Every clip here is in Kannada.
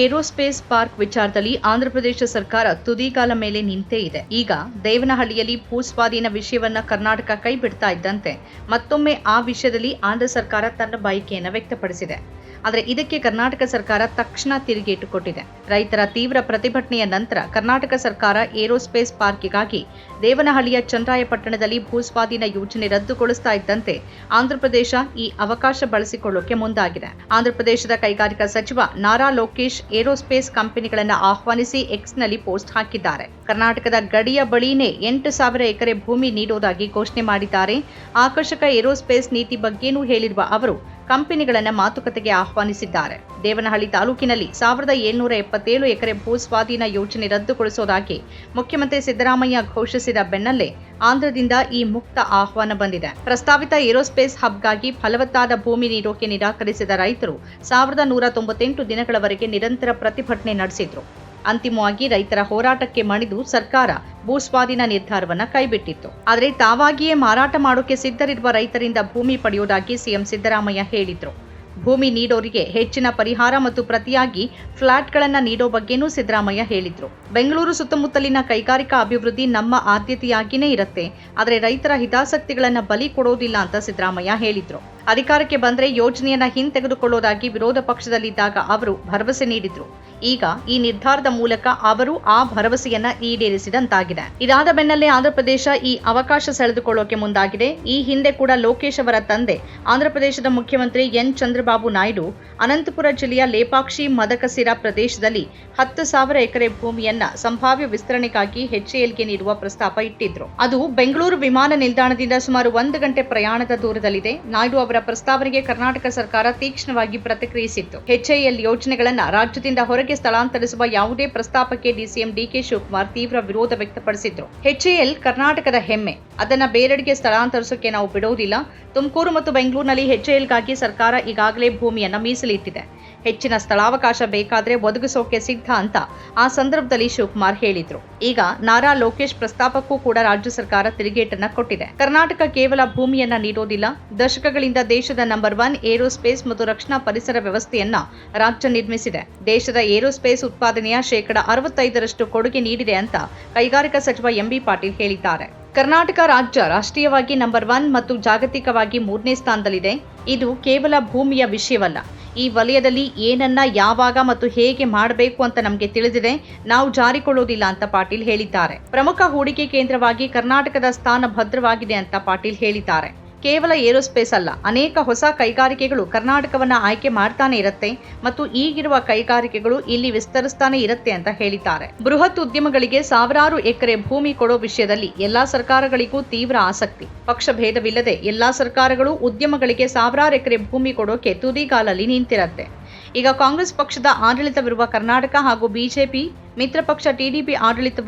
ಏರೋಸ್ಪೇಸ್ ಪಾರ್ಕ್ ವಿಚಾರದಲ್ಲಿ ಆಂಧ್ರಪ್ರದೇಶ ಸರ್ಕಾರ ತುದಿಗಾಲ ಮೇಲೆ ನಿಂತೇ ಇದೆ. ಈಗ ದೇವನಹಳ್ಳಿಯಲ್ಲಿ ಭೂಸ್ವಾಧೀನ ವಿಷಯವನ್ನ ಕರ್ನಾಟಕ ಕೈ ಬಿಡ್ತಾ ಇದ್ದಂತೆ ಮತ್ತೊಮ್ಮೆ ಆ ವಿಷಯದಲ್ಲಿ ಆಂಧ್ರ ಸರ್ಕಾರ ತನ್ನ ಬಯಕೆಯನ್ನು ವ್ಯಕ್ತಪಡಿಸಿದೆ. ಆದರೆ ಇದಕ್ಕೆ ಕರ್ನಾಟಕ ಸರ್ಕಾರ ತಕ್ಷಣ ತಿರುಗೇಟು ಕೊಟ್ಟಿದೆ ರೈತರ ತೀವ್ರ ಪ್ರತಿಭಟನೆಯ ನಂತರ ಕರ್ನಾಟಕ ಸರ್ಕಾರ ಏರೋಸ್ಪೇಸ್ ಪಾರ್ಕಿಗಾಗಿ ದೇವನಹಳ್ಳಿಯ ಚಂದ್ರಾಯಪಟ್ಟಣದಲ್ಲಿ ಭೂಸ್ವಾಧೀನ ಯೋಜನೆ ರದ್ದುಗೊಳಿಸ್ತಾ ಇದ್ದಂತೆ ಆಂಧ್ರಪ್ರದೇಶ ಈ ಅವಕಾಶ ಬಳಸಿಕೊಳ್ಳೋಕೆ ಮುಂದಾಗಿದೆ. ಆಂಧ್ರಪ್ರದೇಶದ ಕೈಗಾರಿಕಾ ಸಚಿವ ನಾರಾ ಲೋಕೇಶ್ ಏರೋಸ್ಪೇಸ್ ಕಂಪನಿಗಳನ್ನು ಆಹ್ವಾನಿಸಿ ಎಕ್ಸ್ನಲ್ಲಿ ಪೋಸ್ಟ್ ಹಾಕಿದ್ದಾರೆ. ಕರ್ನಾಟಕದ ಗಡಿಯ ಬಳಿನೇ ಎಂಟು ಸಾವಿರ ಎಕರೆ ಭೂಮಿ ನೀಡುವುದಾಗಿ ಘೋಷಣೆ ಮಾಡಿದ್ದಾರೆ. ಆಕರ್ಷಕ ಏರೋಸ್ಪೇಸ್ ನೀತಿ ಬಗ್ಗೆನೂ ಹೇಳಿರುವ ಅವರು ಕಂಪನಿಗಳನ್ನು ಮಾತುಕತೆಗೆ ಆಹ್ವಾನಿಸಿದ್ದಾರೆ. ದೇವನಹಳ್ಳಿ ತಾಲೂಕಿನಲ್ಲಿ ಸಾವಿರದ ಏಳ್ನೂರ ಎಪ್ಪತ್ತೇಳು ಎಕರೆ ಭೂ ಸ್ವಾಧೀನ ಯೋಜನೆ ರದ್ದುಗೊಳಿಸುವುದಾಗಿ ಮುಖ್ಯಮಂತ್ರಿ ಸಿದ್ದರಾಮಯ್ಯ ಘೋಷಿಸಿದ ಬೆನ್ನಲ್ಲೇ ಆಂಧ್ರದಿಂದ ಈ ಮುಕ್ತ ಆಹ್ವಾನ ಬಂದಿದೆ. ಪ್ರಸ್ತಾವಿತ ಏರೋಸ್ಪೇಸ್ ಹಬ್ಗಾಗಿ ಫಲವತ್ತಾದ ಭೂಮಿ ನೀಡೋಕೆ ನಿರಾಕರಿಸಿದ ರೈತರು ಸಾವಿರದ ನೂರ ತೊಂಬತ್ತೆಂಟು ದಿನಗಳವರೆಗೆ ನಿರಂತರ ಪ್ರತಿಭಟನೆ ನಡೆಸಿದ್ರು. ಅಂತಿಮವಾಗಿ ರೈತರ ಹೋರಾಟಕ್ಕೆ ಮಣಿದು ಸರ್ಕಾರ ಭೂಸ್ವಾಧೀನ ನಿರ್ಧಾರವನ್ನ ಕೈಬಿಟ್ಟಿತ್ತು. ಆದರೆ ತಾವಾಗಿಯೇ ಮಾರಾಟ ಮಾಡೋಕೆ ಸಿದ್ಧರಿರುವ ರೈತರಿಂದ ಭೂಮಿ ಪಡೆಯುವುದಾಗಿ ಸಿಎಂ ಸಿದ್ದರಾಮಯ್ಯ ಹೇಳಿದ್ರು. ಭೂಮಿ ನೀಡೋರಿಗೆ ಹೆಚ್ಚಿನ ಪರಿಹಾರ ಮತ್ತು ಪ್ರತಿಯಾಗಿ ಫ್ಲಾಟ್ಗಳನ್ನು ನೀಡೋ ಬಗ್ಗೆನೂ ಸಿದ್ದರಾಮಯ್ಯ ಹೇಳಿದ್ರು. ಬೆಂಗಳೂರು ಸುತ್ತಮುತ್ತಲಿನ ಕೈಗಾರಿಕಾ ಅಭಿವೃದ್ಧಿ ನಮ್ಮ ಆದ್ಯತೆಯಾಗಿಯೇ ಇರುತ್ತೆ. ಆದರೆ ರೈತರ ಹಿತಾಸಕ್ತಿಗಳನ್ನ ಬಲಿ ಕೊಡೋದಿಲ್ಲ ಅಂತ ಸಿದ್ದರಾಮಯ್ಯ ಹೇಳಿದ್ರು. ಅಧಿಕಾರಕ್ಕೆ ಬಂದ್ರೆ ಯೋಜನೆಯನ್ನ ಹಿಂತೆಗೆದುಕೊಳ್ಳೋದಾಗಿ ವಿರೋಧ ಪಕ್ಷದಲ್ಲಿದ್ದಾಗ ಅವರು ಭರವಸೆ ನೀಡಿದ್ರು. ಈಗ ಈ ನಿರ್ಧಾರದ ಮೂಲಕ ಅವರು ಆ ಭರವಸೆಯನ್ನ ಈಡೇರಿಸಿದಂತಾಗಿದೆ. ಇದಾದ ಬೆನ್ನಲ್ಲೇ ಆಂಧ್ರಪ್ರದೇಶ ಈ ಅವಕಾಶ ಸೆಳೆದುಕೊಳ್ಳೋಕೆ ಮುಂದಾಗಿದೆ. ಈ ಹಿಂದೆ ಕೂಡ ಲೋಕೇಶ್ ಅವರ ತಂದೆ, ಆಂಧ್ರಪ್ರದೇಶದ ಮುಖ್ಯಮಂತ್ರಿ ಎನ್. ಚಂದ್ರಬಾಬು ನಾಯ್ಡು, ಅನಂತಪುರ ಜಿಲ್ಲೆಯ ಲೇಪಾಕ್ಷಿ ಮದಕಸಿರ ಪ್ರದೇಶದಲ್ಲಿ ಹತ್ತು ಸಾವಿರ ಎಕರೆ ಭೂಮಿಯನ್ನ ಸಂಭಾವ್ಯ ವಿಸ್ತರಣೆಗಾಗಿ ಹೆಚ್ಎಎಲ್ಗೆ ನೀಡುವ ಪ್ರಸ್ತಾಪ ಇಟ್ಟಿದ್ರು. ಅದು ಬೆಂಗಳೂರು ವಿಮಾನ ನಿಲ್ದಾಣದಿಂದ ಸುಮಾರು ಒಂದು ಗಂಟೆ ಪ್ರಯಾಣದ ದೂರದಲ್ಲಿದೆ. ನಾಯ್ಡು ಪ್ರಸ್ತಾವನೆಗೆ ಕರ್ನಾಟಕ ಸರ್ಕಾರ ತೀಕ್ಷ್ಣವಾಗಿ ಪ್ರತಿಕ್ರಿಯಿಸಿತ್ತು. ಹೆಚ್ಐಎಲ್ ಯೋಜನೆಗಳನ್ನ ರಾಜ್ಯದಿಂದ ಹೊರಗೆ ಸ್ಥಳಾಂತರಿಸುವ ಯಾವುದೇ ಪ್ರಸ್ತಾಪಕ್ಕೆ ಡಿಸಿಎಂ ಡಿಕೆ ಶಿವಕುಮಾರ್ ತೀವ್ರ ವಿರೋಧ ವ್ಯಕ್ತಪಡಿಸಿದ್ರು. ಹೆಚ್ಐಎಲ್ ಕರ್ನಾಟಕದ ಹೆಮ್ಮೆ. ಅದನ್ನ ಬೇರೆಡೆಗೆ ಸ್ಥಳಾಂತರಿಸೋಕೆ ನಾವು ಬಿಡೋದಿಲ್ಲ. ತುಮಕೂರು ಮತ್ತು ಬೆಂಗಳೂರಿನಲ್ಲಿ ಎಚ್ಐಎಲ್ಗಾಗಿ ಸರ್ಕಾರ ಈಗಾಗಲೇ ಭೂಮಿಯನ್ನ ಮೀಸಲಿಟ್ಟಿದೆ. ಹೆಚ್ಚಿನ ಸ್ಥಳಾವಕಾಶ ಬೇಕಾದ್ರೆ ಒದಗಿಸೋಕೆ ಸಿದ್ಧ ಅಂತ ಆ ಸಂದರ್ಭದಲ್ಲಿ ಶಿವಕುಮಾರ್ ಹೇಳಿದ್ರು. ಈಗ ನಾರಾ ಲೋಕೇಶ್ ಪ್ರಸ್ತಾಪಕ್ಕೂ ಕೂಡ ರಾಜ್ಯ ಸರ್ಕಾರ ತಿರುಗೇಟನ್ನ ಕೊಟ್ಟಿದೆ. ಕರ್ನಾಟಕ ಕೇವಲ ಭೂಮಿಯನ್ನ ನೀಡೋದಿಲ್ಲ. ದಶಕಗಳಿಂದ ದೇಶದ ನಂಬರ್ ಒನ್ ಏರೋಸ್ಪೇಸ್ ಮತ್ತು ರಕ್ಷಣಾ ಪರಿಸರ ವ್ಯವಸ್ಥೆಯನ್ನ ರಾಜ್ಯ ನಿರ್ಮಿಸಿದೆ. ದೇಶದ ಏರೋಸ್ಪೇಸ್ ಉತ್ಪಾದನೆಯ ಶೇಕಡ ಅರವತ್ತೈದರಷ್ಟು ಕೊಡುಗೆ ನೀಡಿದೆ ಅಂತ ಕೈಗಾರಿಕಾ ಸಚಿವ ಎಂಬಿ ಪಾಟೀಲ್ ಹೇಳಿದ್ದಾರೆ. ಕರ್ನಾಟಕ ರಾಜ್ಯ ರಾಷ್ಟ್ರೀಯವಾಗಿ ನಂಬರ್ ಒನ್ ಮತ್ತು ಜಾಗತಿಕವಾಗಿ ಮೂರನೇ ಸ್ಥಾನದಲ್ಲಿದೆ. ಇದು ಕೇವಲ ಭೂಮಿಯ ವಿಷಯವಲ್ಲ. ಈ ವಲಯದಲ್ಲಿ ಏನನ್ನ ಯಾವಾಗ ಮತ್ತು ಹೇಗೆ ಮಾಡಬೇಕು ಅಂತ ನಮಗೆ ತಿಳಿದಿದೆ. ನಾವು ಜಾರಿಕೊಳ್ಳೋದಿಲ್ಲ ಅಂತ ಪಾಟೀಲ್ ಹೇಳಿದ್ದಾರೆ. ಪ್ರಮುಖ ಹೂಡಿಕೆ ಕೇಂದ್ರವಾಗಿ ಕರ್ನಾಟಕದ ಸ್ಥಾನ ಭದ್ರವಾಗಿದೆ ಅಂತ ಪಾಟೀಲ್ ಹೇಳಿದ್ದಾರೆ. ಕೇವಲ ಏರೋಸ್ಪೇಸ್ ಅಲ್ಲ, ಅನೇಕ ಹೊಸ ಕೈಗಾರಿಕೆಗಳು ಕರ್ನಾಟಕವನ್ನು ಆಯ್ಕೆ ಮಾಡ್ತಾನೆ ಇರುತ್ತೆ ಮತ್ತು ಈಗಿರುವ ಕೈಗಾರಿಕೆಗಳು ಇಲ್ಲಿ ವಿಸ್ತರಿಸ್ತಾನೆ ಇರುತ್ತೆ ಅಂತ ಹೇಳಿದ್ದಾರೆ. ಬೃಹತ್ ಉದ್ಯಮಗಳಿಗೆ ಸಾವಿರಾರು ಎಕರೆ ಭೂಮಿ ಕೊಡೋ ವಿಷಯದಲ್ಲಿ ಎಲ್ಲಾ ಸರ್ಕಾರಗಳಿಗೂ ತೀವ್ರ ಆಸಕ್ತಿ. ಪಕ್ಷ ಭೇದವಿಲ್ಲದೆ ಎಲ್ಲಾ ಸರ್ಕಾರಗಳು ಉದ್ಯಮಗಳಿಗೆ ಸಾವಿರಾರು ಎಕರೆ ಭೂಮಿ ಕೊಡೋಕೆ ತುದಿಗಾಲಲ್ಲಿ ನಿಂತಿರುತ್ತೆ. ಈಗ ಕಾಂಗ್ರೆಸ್ ಪಕ್ಷದ ಆಡಳಿತವಿರುವ ಕರ್ನಾಟಕ ಹಾಗೂ ಬಿಜೆಪಿ ಮಿತ್ರ ಪಕ್ಷ ಟಿಡಿಪಿ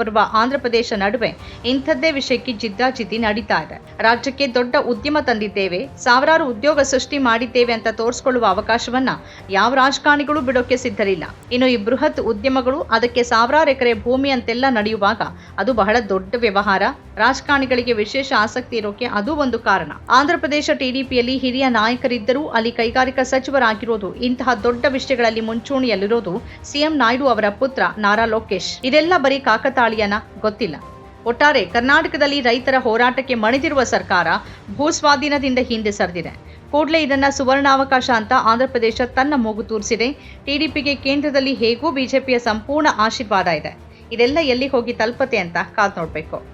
ಬರುವ ಆಂಧ್ರಪ್ರದೇಶ ನಡುವೆ ಇಂಥದ್ದೇ ವಿಷಯಕ್ಕೆ ಜಿದ್ದಾಜಿದ್ದಿ ನಡೀತಾ ಇದೆ. ರಾಜ್ಯಕ್ಕೆ ದೊಡ್ಡ ಉದ್ಯಮ ತಂದಿದ್ದೇವೆ, ಸಾವಿರಾರು ಉದ್ಯೋಗ ಸೃಷ್ಟಿ ಮಾಡಿದ್ದೇವೆ ಅಂತ ತೋರಿಸಿಕೊಳ್ಳುವ ಅವಕಾಶವನ್ನ ಯಾವ ರಾಜಕಾರಣಿಗಳು ಬಿಡೋಕೆ ಸಿದ್ಧರಿಲ್ಲ. ಇನ್ನು ಈ ಬೃಹತ್ ಉದ್ಯಮಗಳು ಅದಕ್ಕೆ ಸಾವಿರಾರು ಎಕರೆ ಭೂಮಿ ಅಂತೆಲ್ಲ ನಡೆಯುವಾಗ ಅದು ಬಹಳ ದೊಡ್ಡ ವ್ಯವಹಾರ. ರಾಜಕಾರಣಿಗಳಿಗೆ ವಿಶೇಷ ಆಸಕ್ತಿ ಇರೋಕೆ ಅದು ಒಂದು ಕಾರಣ. ಆಂಧ್ರಪ್ರದೇಶ ಟಿಡಿಪಿಯಲ್ಲಿ ಹಿರಿಯ ನಾಯಕರಿದ್ದರೂ ಅಲ್ಲಿ ಕೈಗಾರಿಕಾ ಸಚಿವರಾಗಿರೋದು, ಇಂತಹ ದೊಡ್ಡ ವಿಷಯಗಳಲ್ಲಿ ಮುಂಚೂಣಿಯಲ್ಲಿರೋದು ಸಿಎಂ ನಾಯ್ಡು ಅವರ ಪುತ್ರ ನಾರಾ ಲೋಕೇಶ್. ಇದೆಲ್ಲ ಬರೀ ಕಾಕತಾಳೀಯನ? ಗೊತ್ತಿಲ್ಲ. ಒಟ್ಟಾರೆ ಕರ್ನಾಟಕದಲ್ಲಿ ರೈತರ ಹೋರಾಟಕ್ಕೆ ಮಣಿದಿರುವ ಸರ್ಕಾರ ಭೂಸ್ವಾಧೀನದಿಂದ ಹಿಂದೆ ಸರಿದಿದೆ. ಕೂಡಲೇ ಇದನ್ನ ಸುವರ್ಣಾವಕಾಶ ಅಂತ ಆಂಧ್ರಪ್ರದೇಶ ತನ್ನ ಮೂಗು ತೂರಿಸಿದೆ. ಟಿಡಿಪಿಗೆ ಕೇಂದ್ರದಲ್ಲಿ ಹೇಗೂ ಬಿಜೆಪಿಯ ಸಂಪೂರ್ಣ ಆಶೀರ್ವಾದ ಇದೆ. ಇದೆಲ್ಲ ಎಲ್ಲಿ ಹೋಗಿ ತಲುಪತೆ ಅಂತ ಕಾದು ನೋಡ್ಬೇಕು.